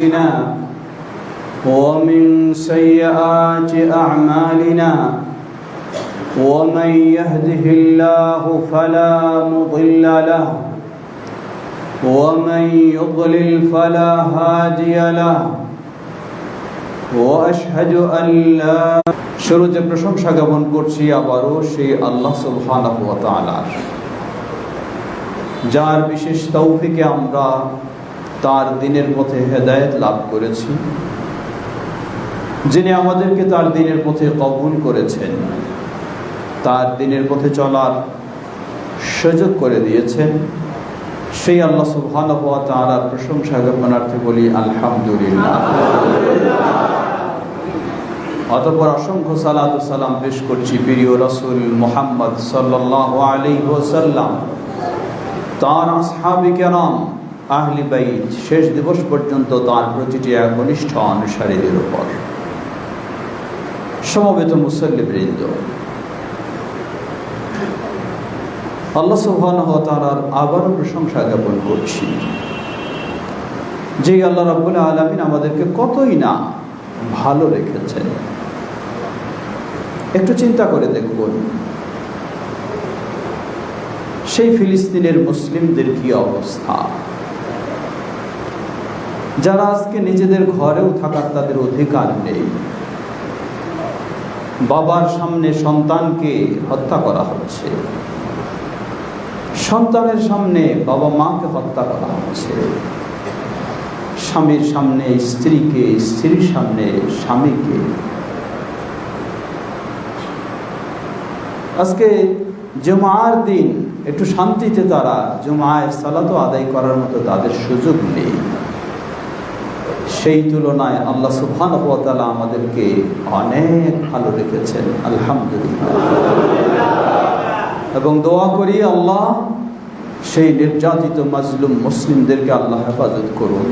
أنفسنا ومن سيئات أعمالنا ومن يهده الله فلا مضل له ومن يضلل فلا هادي له وأشهد أن لا শুরুতে প্রশংসা জ্ঞাপন করছি আবারও সেই আল্লাহ সুবহানাহু ওয়া তাআলার যার বিশেষ তৌফিকে আমরা তার দিনের পথে হেদায়েত লাভ করেছি যিনি আমাদেরকে তার দিনের পথে কবুল করেছেন, তার দিনের পথে চলার সুযোগ করে দিয়েছেন। সেই আল্লাহ সুবহানাহু ওয়া তাআলার প্রশংসা জ্ঞাপনার্থে বলি, আলহামদুলিল্লাহ। অতপর অসংখ্য সালাত সালাম পেশ করছি প্রিয় রসুল মোহাম্মদ সাল্লাল্লাহু আলাইহি ওয়াসাল্লাম। তার আসহাবি কেরাম আহলি বাইত শেষ দিবস পর্যন্ত তার প্রতিটি একনিষ্ঠ অনুসারীদের উপর। সমবেত মুসল্লিবৃন্দ আল্লাহ সুবহানাহু তাআলার আবারও প্রশংসা জ্ঞাপন করছি। যে আল্লাহ রাব্বুল আলামিন আমাদেরকে কতই না ভালো রেখেছেন। একটু চিন্তা করে দেখুন। সেই ফিলিস্তিনের মুসলিমদের কি অবস্থা? যারা আজকে নিজেদের ঘরেও থাকার তাদের অধিকার নেই। বাবার সামনে সন্তানকে হত্যা করা হচ্ছে। সন্তানের সামনে বাবা মাকে হত্যা করা হচ্ছে। স্বামীর সামনে, স্ত্রীকে, স্ত্রীর সামনে, স্বামীকে। আজকে জুমার দিন, একটু শান্তিতে তারা জুমায়ের সালাতো আদায় করার মতো তাদের সুযোগ নেই। সেই তুলনায় আল্লাহ সুবহান তালা আমাদেরকে অনেক ভালো রেখেছেন আলহামদুলিল্লাহ। এবং দোয়া করি আল্লাহ সেই নির্যাতিত মাজলুম মুসলিমদেরকে আল্লাহ হেফাজত করুন।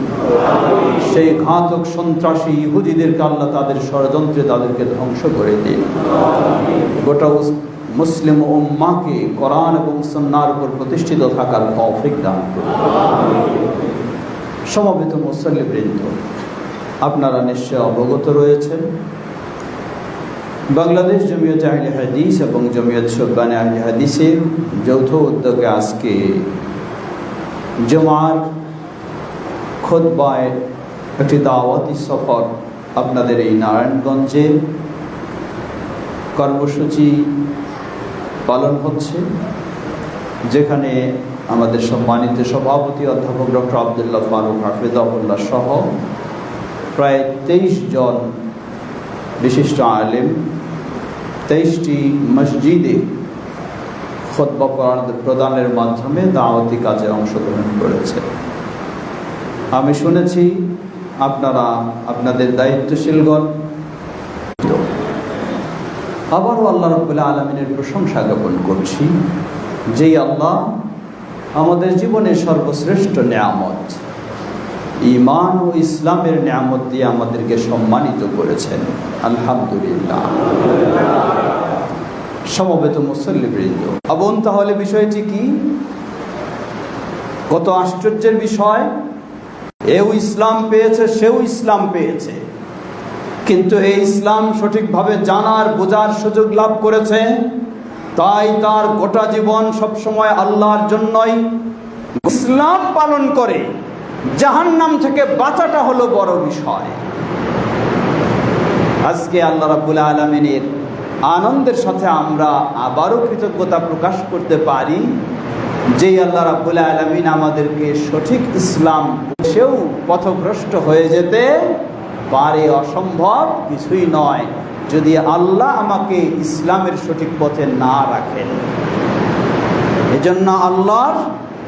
সেই ঘাতক সন্ত্রাসী ইহুদিদেরকে আল্লাহ তাদের ষড়যন্ত্রে তাদেরকে ধ্বংস করে দিন। গোটা মুসলিম উম্মাকে কোরআন এবং সন্ন্যার উপর প্রতিষ্ঠিত থাকার তৌফিক দান করুন। সমবেত মুসল্লিবৃন্দ আপনারা নিশ্চয় অবগত রয়েছেন। বাংলাদেশ জমিয়ত আহলে হাদিস এবং জমিয়ত সব্বানে আহলে হাদিসের যৌথ উদ্যোগে আজকে জমার খোদবায় একটি দাওয়াতি সফর আপনাদের এই নারায়ণগঞ্জে কর্মসূচি পালন হচ্ছে, যেখানে আমাদের সম্মানিত সভাপতি অধ্যাপক ডক্টর আবদুল্লাহ ফারুক হাফিজাহুল্লাহ সহ প্রায় তেইশ জন বিশিষ্ট আলেম, তেইশটি মসজিদে খোদ্া প্রদানের মাধ্যমে দাওয়াতি কাজে অংশগ্রহণ করেছে। আমি শুনেছি আপনারা আপনাদের দায়িত্বশীলগণ। আবারও আল্লাহ রবুল্লাহ আলমিনের প্রশংসা জ্ঞাপন করছি, যেই আল্লাহ আমাদের জীবনের সর্বশ্রেষ্ঠ নিয়ামত। ইমান ও ইসলামের নিয়ামত দিয়ে আমাদেরকে সম্মানিত করেছেন। আলহামদুলিল্লাহ। সমবেত মুসল্লিবৃন্দ আবন, তাহলে বিষয়টি কি? কত আশ্চর্যের বিষয়। এও ইসলাম পেয়েছে, সেও ইসলাম পেয়েছে। কিন্তু এই ইসলাম সঠিকভাবে জানার, বোঝার সুযোগ লাভ করেছে। তাই তার গোটা জীবন সবসময় আল্লাহর জন্যই ইসলাম পালন করে। জাহান্নাম থেকে বাঁচাটা হলো বড় বিষয়। আজকে আল্লাহ রাবুল আলমিনের আনন্দের সাথে আমরা আবারও কৃতজ্ঞতা প্রকাশ করতে পারি যে আল্লাহ রাবুল আলমিন আমাদেরকে সঠিক ইসলাম সেও পথভ্রষ্ট হয়ে যেতে পারে অসম্ভব কিছুই নয় যদি আল্লাহ আমাকে ইসলামের সঠিক পথে না রাখেন। এজন্য আল্লাহর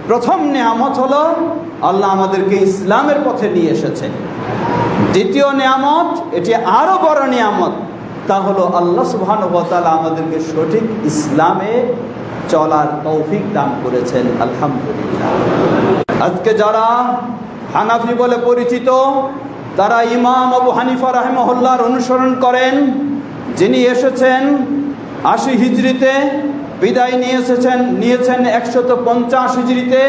প্রথম নিয়ামত হলো আল্লাহ আমাদেরকে ইসলামের পথে নিয়ে এসেছেন। দ্বিতীয় নিয়ামত, এটি আরও বড় নিয়ামত, তা হলো আল্লাহ সুবাহানুবতালা আমাদেরকে সঠিক ইসলামে চলার তৌফিক দান করেছেন। আলহামদুলিল্লাহ। আজকে যারা হানাফি বলে পরিচিত, তারা ইমাম আবু হানিফা রাহেমহল্লার অনুসরণ করেন। যিনি এসেছেন আশি হিজড়িতে বিদায় নিয়ে এসেছেন, নিয়েছেন একশত পঞ্চাশ হিজড়িতে।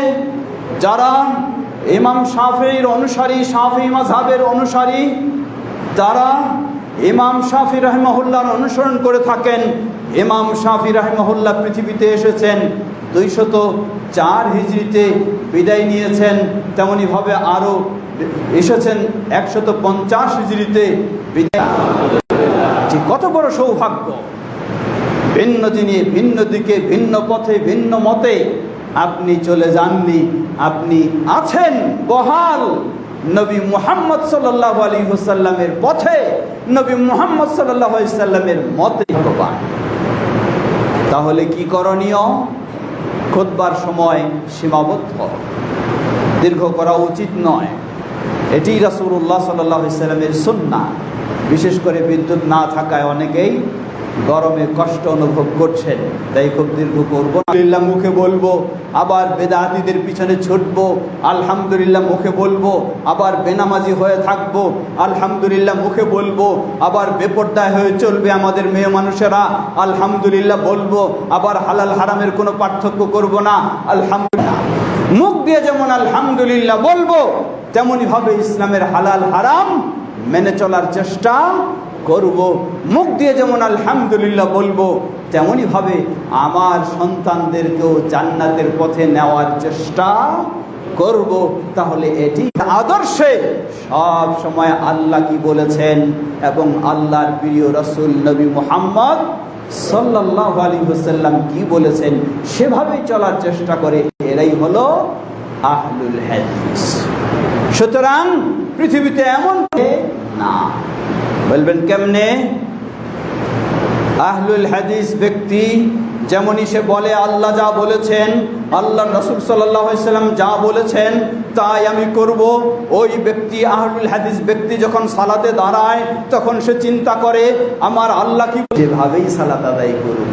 যারা ইমাম শাফির অনুসারী, শাফি মাঝহাবের অনুসারী, তারা ইমাম শাফি রহমহুল্লার অনুসরণ করে থাকেন। ইমাম শাফি রহমহুল্লাহ পৃথিবীতে এসেছেন, দুইশত চার হিজড়িতে বিদায় নিয়েছেন। তেমনইভাবে আরও এসেছেন একশত পঞ্চাশ হিজড়িতে বিদায়। কত বড় সৌভাগ্য। ভিন্ন দিনে ভিন্ন দিকে, ভিন্ন পথে, ভিন্ন মতে। আপনি চলে যাননি, আপনি আছেন বহাল নবী মুহাম্মদ সাল্লাহ আলী হুসাল্লামের পথে, নবী মুহাম্মদ সাল্লাহ সাল্লামের মতে। ভগবান তাহলে কি করণীয়? খোদবার সময় সীমাবদ্ধ। দীর্ঘ করা উচিত নয়। এটি রাসুল্লাহ সাল্লাহ সাল্লামের সুন্না বিশেষ করে বিদ্যুৎ না থাকায় অনেকেই গরমে কষ্ট অনুভব করছেন। তাই খুব দীর্ঘ করব আলহামদুলিল্লাহ, মুখে বলব, আবার বেদাহাতিদের পিছনে ছুটবো। আলহামদুলিল্লাহ, মুখে বলব, আবার বেনামাজি হয়ে থাকব। আলহামদুলিল্লাহ, মুখে বলব, আবার বেপর্দায় হয়ে চলবে আমাদের মেয়ে মানুষেরা। আলহামদুলিল্লাহ, বলব, আবার হালাল হারামের কোনো পার্থক্য করব না। আলহামদুলিল্লাহ, মুখ দিয়ে যেমন আলহামদুলিল্লাহ বলব তেমনইভাবে ইসলামের হালাল হারাম মেনে চলার চেষ্টা করব, মুখ দিয়ে যেমন আলহামদুলিল্লাহ বলব তেমনইভাবে আমার সন্তানদেরকেও জান্নাতের পথে নেওয়ার চেষ্টা করব। তাহলে এটি আদর্শে সব সময় আল্লাহ কি বলেছেন? এবং আল্লাহর প্রিয় রসুল নবী মোহাম্মদ সাল্লাহ আলী হুসাল্লাম কি বলেছেন? সেভাবেই চলার চেষ্টা করে এরাই হলো আহলুল হাদিস। সুতরাং পৃথিবীতে এমন না। বলবেন কেমনে আহলুল হাদিস ব্যক্তি যেমনই সে বলে আল্লাহ যা বলেছেন আল্লাহ রসুল সাল্লাম যা বলেছেন তাই আমি করব ওই ব্যক্তি আহলুল হাদিস ব্যক্তি যখন সালাতে দাঁড়ায় তখন সে চিন্তা করে আমার আল্লাহ কি যেভাবেই সালাত আদায় করব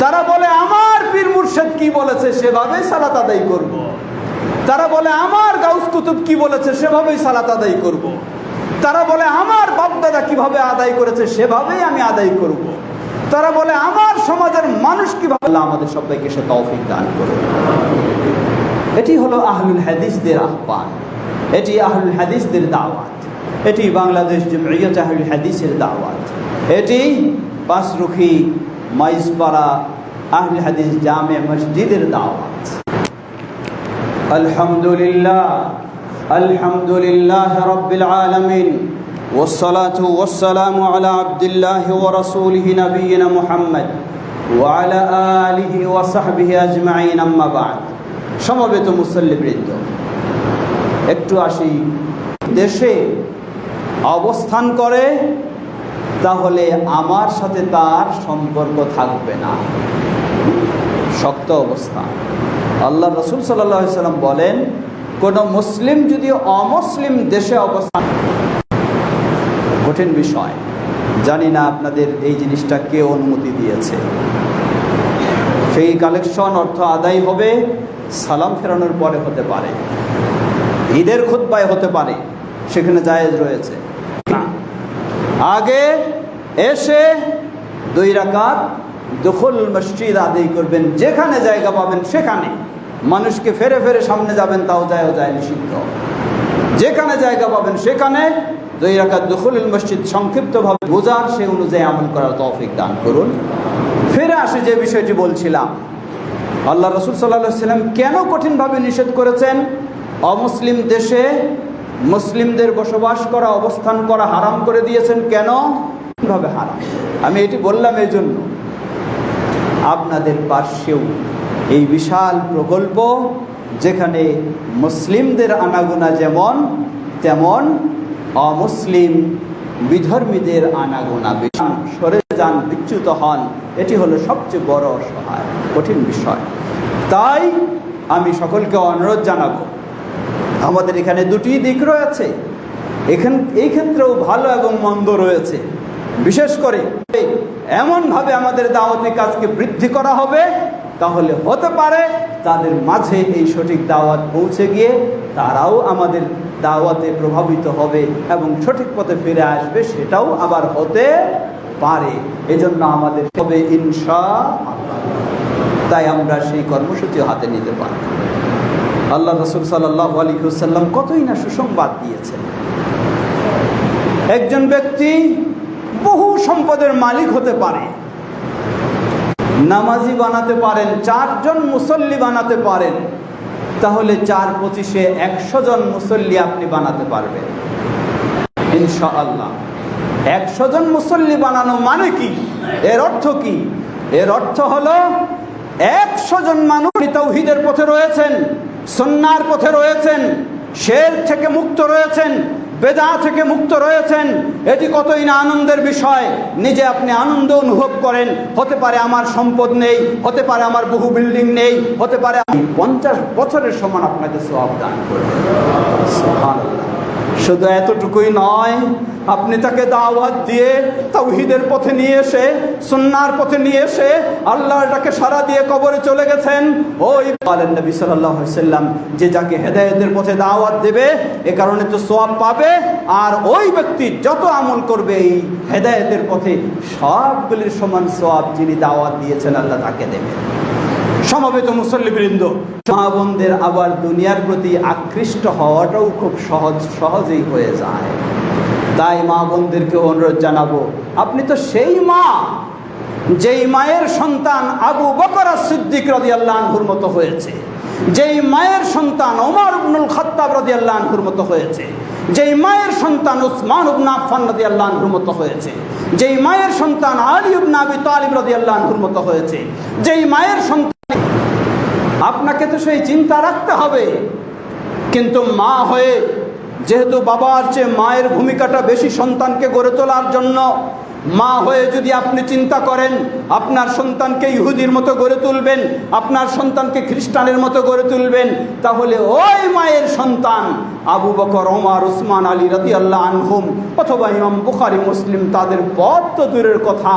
তারা বলে আমার পীর মুর্শেদ কি বলেছে সেভাবেই সালাত আদায় করব। তারা বলে আমার গাউস কুতুব কি বলেছে সেভাবেই সালাত আদায় করব। তারা বলে, আমার বাপদাদা কীভাবে আদায় করেছে সেভাবেই আমি আদায় করব। তারা বলে, আমার সমাজের মানুষ কীভাবে আমাদের সবাইকে সে তৌফিক দান করবে এটি হলো আহলুল হাদিসদের আহ্বান। এটি আহলুল হাদিসদের দাওয়াত। এটি বাংলাদেশ জমিয়ত আহলুল হাদিসের দাওয়াত। এটি পাঁচরুখি মাইজপাড়া আহলুল হাদিস জামে মসজিদের দাওয়াত। আলহামদুলিল্লাহ। আলহামদুলিল্লাহ রব্বিল আলামিন والصلاة والسلام على عبد الله ورسوله نبينا محمد وعلى آله وصحبه أجمعين أما بعد সমবেত মুসল্লিবৃন্দ একটু আসি দেশে অবস্থান করে তাহলে আমার সাথে তার সম্পর্ক থাকবে না শক্ত অবস্থান আল্লাহ রসুল সাল্লাহ সাল্লাম বলেন কোনো মুসলিম যদি অমুসলিম দেশে অবস্থান কঠিন বিষয়। জানি না আপনাদের এই জিনিসটা কে অনুমতি দিয়েছে। সেই কালেকশন অর্থ আদায় হবে, সালাম ফেরানোর পরে হতে পারে। ঈদের খুদ্বায় হতে পারে, সেখানে জায়েজ রয়েছে। না। আগে এসে দুই রাকাত দখল মসজিদ আদায় করবেন, যেখানে জায়গা পাবেন সেখানে। মানুষকে ফেরে ফেরে সামনে যাবেন, তাও যায় যায় নিষিদ্ধ। যেখানে জায়গা পাবেন সেখানে দুই রাকাত দখলুল মসজিদ সংক্ষিপ্তভাবে বোঝার সে অনুযায়ী আমল করার তৌফিক দান করুন। ফিরে আসে যে বিষয়টি বলছিলাম। আল্লাহ রসুল সাল্লাহ সাল্লাম কেন কঠিনভাবে নিষেধ করেছেন? অমুসলিম দেশে মুসলিমদের বসবাস করা, অবস্থান করা হারাম করে দিয়েছেন কেন? ভাবে হারাম। আমি এটি বললাম এই জন্য আপনাদের পার্শ্বেও এই বিশাল প্রকল্প যেখানে মুসলিমদের আনাগোনা যেমন, তেমন অমুসলিম বিধর্মীদের আনাগোনা সরে যান, বিচ্যুত হন, এটি হলো সবচেয়ে বড় অসহায় কঠিন বিষয়। তাই আমি সকলকে অনুরোধ জানাব, আমাদের এখানে দুটি দিক রয়েছে। এখান, এই ক্ষেত্রেও ভালো এবং মন্দ রয়েছে। বিশেষ করে এমনভাবে আমাদের দাওয়াতি কাজকে বৃদ্ধি করা হবে তাহলে হতে পারে তাদের মাঝে এই সঠিক দাওয়াত পৌঁছে গিয়ে তারাও আমাদের দাওয়াতে প্রভাবিত হবে এবং সঠিক পথে ফিরে আসবে সেটাও আবার হতে পারে। এজন্য আমাদের হবে ইনশা তাই আমরা সেই কর্মসূচি হাতে নিতে পারি আল্লাহ রসুল সাল্লাহ আলী হুসাল্লাম কতই না সুসংবাদ দিয়েছেন। একজন ব্যক্তি বহু সম্পদের মালিক হতে পারে নামাজি বানাতে পারেন, চারজন মুসল্লি বানাতে পারেন, তাহলে চার পঁচিশে একশো জন মুসল্লি আপনি বানাতে পারবেন। ইনশাআল্লাহ। একশো জন মুসল্লি বানানো মানে কি? এর অর্থ কি? এর অর্থ হলো একশো জন মানুষ তৌহিদের পথে রয়েছেন সন্ন্যার পথে রয়েছেন, শের থেকে মুক্ত রয়েছেন বেদা থেকে মুক্ত রয়েছেন। এটি কতই না আনন্দের বিষয়। নিজে আপনি আনন্দ অনুভব করেন। হতে পারে আমার সম্পদ নেই, হতে পারে আমার বহু বিল্ডিং নেই, হতে পারে আমি পঞ্চাশ বছরের সমান আপনাকে সব দান করবেন শুধু এতটুকুই নয় আপনি তাকে দাওয়াত দিয়ে তাওহিদের পথে নিয়ে এসে, সুন্নার পথে নিয়ে এসে আল্লাহটাকে সারা দিয়ে কবরে চলে গেছেন। ওই বলেন নবী সাল্লাম যে যাকে হেদায়েতের পথে দাওয়াত দেবে, এ কারণে তো সোয়াব পাবে, আর ওই ব্যক্তি যত আমল করবে, এই হেদায়েতের পথে সবগুলির সমান সোয়াব যিনি দাওয়াত দিয়েছেন, আল্লাহ তাকে দেবে। সমবেত মুসল্লিবৃন্দ, মা বোনদের আবার দুনিয়ার প্রতি আকৃষ্ট হওয়াটাও খুব সহজ, সহজেই হয়ে যায়। তাই মা বোনদেরকে অনুরোধ জানাব। আপনি তো সেই মা যেই মায়ের সন্তান আবু বকর সিদ্দিক রদি আল্লাহর মতো হয়েছে। যেই মায়ের সন্তান ওমর ইবনুল খাত্তাব রদি আল্লাহর মতো হয়েছে। যেই মায়ের সন্তান উসমান ইবনে আফফান রদি আল্লাহর মতো হয়েছে। যেই মায়ের সন্তান আলী ইবনে আবি তালিব রদি আল্লাহর মতো হয়েছে। যেই মায়ের সন্তান আপনাকে তো সেই চিন্তা রাখতে হবে। কিন্তু মা হয়ে যেহেতু বাবার চেয়ে মায়ের ভূমিকাটা বেশি সন্তানকে গড়ে তোলার জন্য, মা হয়ে যদি আপনি চিন্তা করেন, আপনার সন্তানকে ইহুদির মতো গড়ে তুলবেন, আপনার সন্তানকে খ্রিস্টানের মতো গড়ে তুলবেন, তাহলে ওই মায়ের সন্তান আবু বকর, ওমার, উসমান, আলী রতি আল্লাহ আনহুম অথবা ইমাম বুখারি, মুসলিম, তাদের পথ তো দূরের কথা,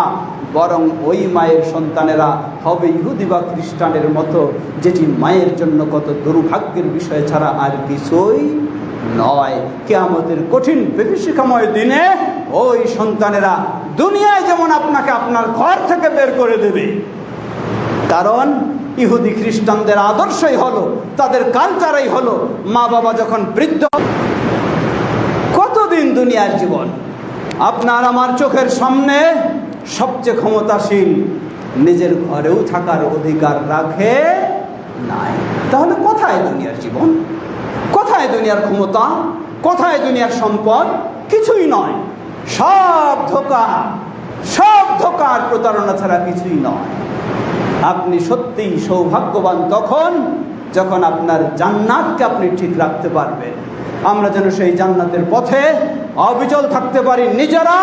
বরং ওই মায়ের সন্তানেরা হবে ইহুদি বা খ্রিস্টানের মতো, যেটি মায়ের জন্য কত দুর্ভাগ্যের বিষয় ছাড়া আর কিছুই নয়, কেয়ামতের কঠিন বিভীষিকাময় দিনে ওই সন্তানেরা দুনিয়ায় যেমন আপনাকে আপনার ঘর থেকে বের করে দেবে, কারণ ইহুদি খ্রিস্টানদের আদর্শই হলো, তাদের কালচারই হলো মা বাবা যখন বৃদ্ধ, কতদিন দুনিয়ার জীবন? আপনার আমার চোখের সামনে সবচেয়ে ক্ষমতাশীল নিজের ঘরেও থাকার অধিকার রাখে নাই। তাহলে কোথায় দুনিয়ার জীবন? কোথায় দুনিয়ার ক্ষমতা? কোথায় দুনিয়ার সম্পদ? কিছুই নয়। সব ধোকা, সব ধোকার প্রতারণা ছাড়া কিছুই নয়। আপনি সত্যিই সৌভাগ্যবান তখন যখন আপনার জান্নাতকে আপনি ঠিক রাখতে পারবেন। আমরা যেন সেই জান্নাতের পথে অবিচল থাকতে পারি নিজেরা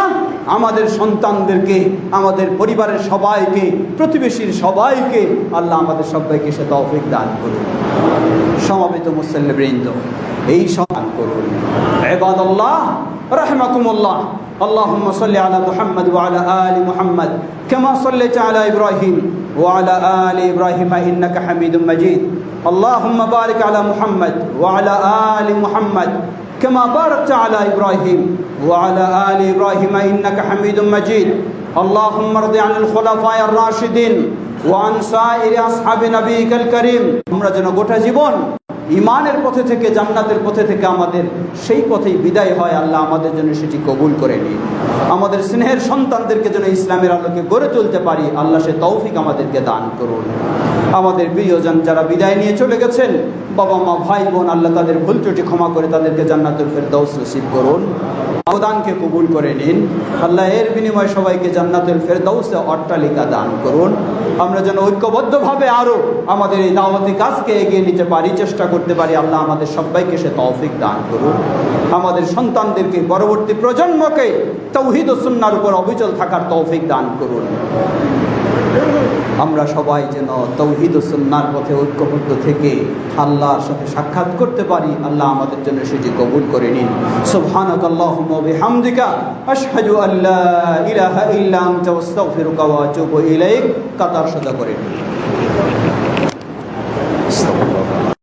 আমাদের সন্তানদেরকে আমাদের পরিবারের সবাইকে প্রতিবেশীর সবাইকে আল্লাহ আমাদের সবাইকে সে তৌফিক দান করুন সমাবেত মুসল্লিবৃন্দ এই সমান করুন এবাদল্লাহ রহমাকুমুল্লাহ اللهم صل على محمد وعلى آل محمد كما صليت على إبراهيم وعلى آل إبراهيم إنك حميد مجيد اللهم بارك على محمد وعلى آل محمد كما باركت على إبراهيم وعلى آل إبراهيم إنك حميد مجيد اللهم ارض عن الخلفاء الراشدين وعن سائر أصحاب نبيك الكريم আমরা যেন গোটা জীবন ইমানের পথে থেকে, জান্নাতের পথে থেকে আমাদের সেই পথেই বিদায় হয়। আল্লাহ আমাদের জন্য সেটি কবুল করে নিন। আমাদের স্নেহের সন্তানদেরকে যেন ইসলামের আলোকে গড়ে তুলতে পারি, আল্লাহ সে তৌফিক আমাদেরকে দান করুন। আমাদের প্রিয়জন যারা বিদায় নিয়ে চলে গেছেন বাবা মা ভাই বোন আল্লাহ তাদের ভুল ত্রুটি ক্ষমা করে তাদেরকে জান্নাতের ফের দৌস রসিদ করুন। অবদানকে কবুল করে নিন। আল্লাহ এর বিনিময়ে সবাইকে জান্নাতুল ফেরদৌসে অট্টালিকা দান করুন। আমরা যেন ঐক্যবদ্ধভাবে আরও আমাদের এই দাওয়াতি কাজকে এগিয়ে নিতে পারি, চেষ্টা করতে পারি। আল্লাহ আমাদের সবাইকে সে তৌফিক দান করুন। আমাদের সন্তানদেরকে পরবর্তী প্রজন্মকে তৌহিদ ও সুন্নার উপর অবিচল থাকার তৌফিক দান করুন। আমরা সবাই যেন তৌহিদ ও সন্ন্যার পথে ঐক্যবদ্ধ থেকে আল্লাহর সাথে সাক্ষাৎ করতে পারি, আল্লাহ আমাদের জন্য সেটি কবুল করে নিন। সুবহানাক কাতার সাদা করে নিন।